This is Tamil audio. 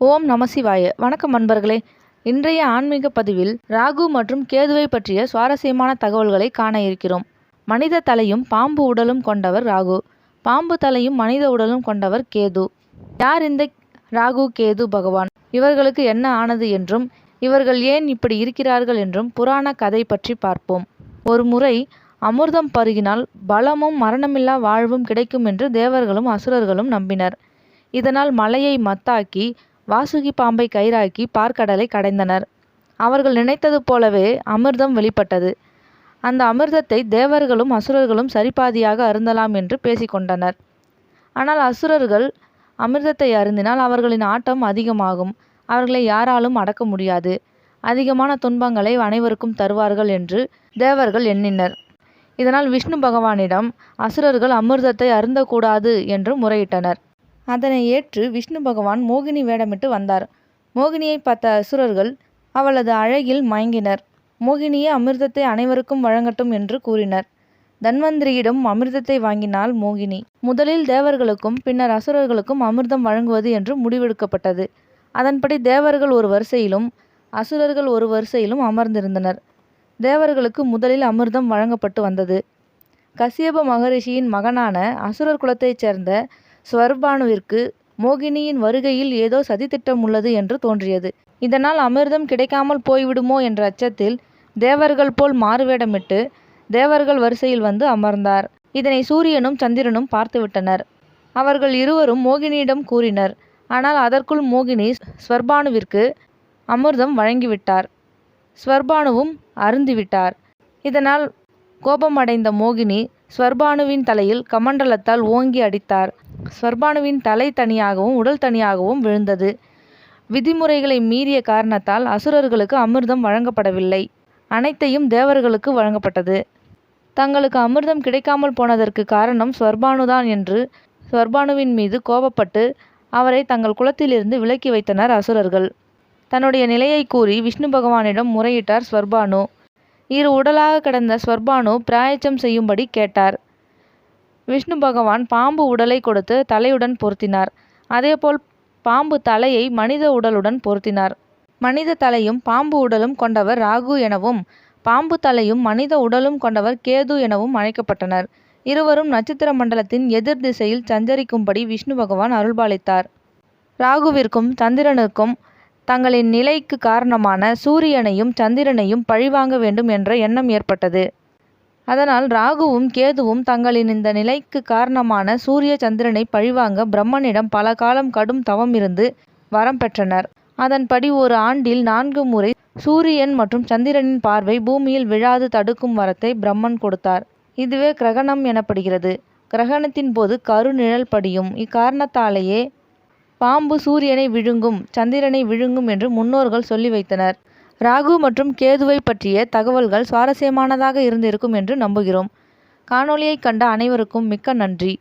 ஓம் நமசிவாய வணக்கம் நண்பர்களே இன்றைய ஆன்மீக பதிவில் ராகு மற்றும் கேதுவை பற்றிய சுவாரஸ்யமான தகவல்களை காண இருக்கிறோம். மனித தலையும் பாம்பு உடலும் கொண்டவர் ராகு. பாம்பு தலையும் மனித உடலும் கொண்டவர் கேது. யார் இந்த ராகு கேது பகவான்? இவர்களுக்கு என்ன ஆனது என்றும் இவர்கள் ஏன் இப்படி இருக்கிறார்கள் என்றும் புராண கதை பற்றி பார்ப்போம். ஒரு முறை அமிர்தம் பருகினால் பலமும் மரணமில்லா வாழ்வும் கிடைக்கும் என்று தேவர்களும் அசுரர்களும் நம்பினர். இதனால் மலையை மத்தாக்கி வாசுகி பாம்பை கயிறாக்கி பார்க்கடலை கடைந்தனர். அவர்கள் நினைத்தது போலவே அமிர்தம் வெளிப்பட்டது. அந்த அமிர்தத்தை தேவர்களும் அசுரர்களும் சரிபாதியாக அருந்தலாம் என்று பேசிக்கொண்டனர் ஆனால் அசுரர்கள் அமிர்தத்தை அருந்தினால் அவர்களின் ஆட்டம் அதிகமாகும். அவர்களை யாராலும் அடக்க முடியாது. அதிகமான துன்பங்களை அனைவருக்கும் தருவார்கள் என்று தேவர்கள் எண்ணினர். இதனால் விஷ்ணு பகவானிடம் அசுரர்கள் அமிர்தத்தை அருந்தக்கூடாது என்று முறையிட்டனர். அதனை ஏற்று விஷ்ணு பகவான் மோகினி வேடமிட்டு வந்தார். மோகினியை பார்த்த அசுரர்கள் அவளது அழகில் மயங்கினர். மோகினியே அமிர்தத்தை அனைவருக்கும் வழங்கட்டும் என்று கூறினர். தன்வந்திரியிடம் அமிர்தத்தை வாங்கினாள் மோகினி. முதலில் தேவர்களுக்கும் பின்னர் அசுரர்களுக்கும் அமிர்தம் வழங்குவது என்று முடிவெடுக்கப்பட்டது. அதன்படி தேவர்கள் ஒரு வரிசையிலும் அசுரர்கள் ஒரு வரிசையிலும் அமர்ந்திருந்தனர். தேவர்களுக்கு முதலில் அமிர்தம் வழங்கப்பட்டு வந்தது. கசியப மகரிஷியின் மகனான அசுரர் குலத்தைச் சேர்ந்த ஸ்வர்பானுவிற்கு மோகினியின் வருகையில் ஏதோ சதித்திட்டம் உள்ளது என்று தோன்றியது. இதனால் அமிர்தம் கிடைக்காமல் போய்விடுமோ என்ற அச்சத்தில் தேவர்கள் போல் மாறுவேடமிட்டு தேவர்கள் வரிசையில் வந்து அமர்ந்தார். இதனை சூரியனும் சந்திரனும் பார்த்துவிட்டனர். அவர்கள் இருவரும் மோகினியிடம் கூறினர் ஆனால் அதற்குள் மோகினி ஸ்வர்பானுவிற்கு அமிர்தம் வழங்கிவிட்டார். ஸ்வர்பானுவும் அருந்திவிட்டார். இதனால் கோபமடைந்த மோகினி ஸ்வர்பானுவின் தலையில் கமண்டலத்தால் ஓங்கி அடித்தார். ஸ்வர்பானுவின் தலை தனியாகவும் உடல் தனியாகவும் விழுந்தது. விதிமுறைகளை மீறிய காரணத்தால் அசுரர்களுக்கு அமிர்தம் வழங்கப்படவில்லை. அனைத்தையும் தேவர்களுக்கு வழங்கப்பட்டது. தங்களுக்கு அமிர்தம் கிடைக்காமல் போனதற்கு காரணம் ஸ்வர்பானுதான் என்று ஸ்வர்பானுவின் மீது கோபப்பட்டு அவரை தங்கள் குலத்திலிருந்து விலக்கி வைத்தனர் அசுரர்கள். தன்னுடைய நிலையை கூறி விஷ்ணு பகவானிடம் முறையிட்டார் ஸ்வர்பானு இரு உடலாக கிடந்த ஸ்வர்பானு பிராயச்சம் செய்யும்படி கேட்டார். விஷ்ணு பகவான் பாம்பு உடலை கொடுத்து தலையுடன் பொருத்தினார். அதேபோல் பாம்பு தலையை மனித உடலுடன் பொருத்தினார். மனித தலையும் பாம்பு உடலும் கொண்டவர் ராகு எனவும் பாம்பு தலையும் மனித உடலும் கொண்டவர் கேது எனவும் அழைக்கப்பட்டனர். இருவரும் நட்சத்திர மண்டலத்தின் எதிர் திசையில் சஞ்சரிக்கும்படி விஷ்ணு பகவான் அருள்பாலித்தார். ராகுவிற்கும் சந்திரனுக்கும் தங்களின் நிலைக்கு காரணமான சூரியனையும் சந்திரனையும் பழிவாங்க வேண்டும் என்ற எண்ணம் ஏற்பட்டது. அதனால் ராகுவும் கேதுவும் தங்களின் இந்த நிலைக்கு காரணமான சூரிய சந்திரனை பழிவாங்க பிரம்மனிடம் பல காலம் கடும் தவம் இருந்து வரம் பெற்றனர். அதன்படி ஒரு ஆண்டில் நான்கு முறை சூரியன் மற்றும் சந்திரனின் பார்வை பூமியில் விழாது தடுக்கும் வரத்தை பிரம்மன் கொடுத்தார். இதுவே கிரகணம் எனப்படுகிறது. கிரகணத்தின் போது கருநிழல் படியும். இக்காரணத்தாலேயே பாம்பு சூரியனை விழுங்கும் சந்திரனை விழுங்கும் என்று முன்னோர்கள் சொல்லி வைத்தனர். ராகு மற்றும் கேதுவை பற்றிய தகவல்கள் சுவாரஸ்யமானதாக இருந்திருக்கும் என்று நம்புகிறோம். காணொளியைக் கண்ட அனைவருக்கும் மிக்க நன்றி.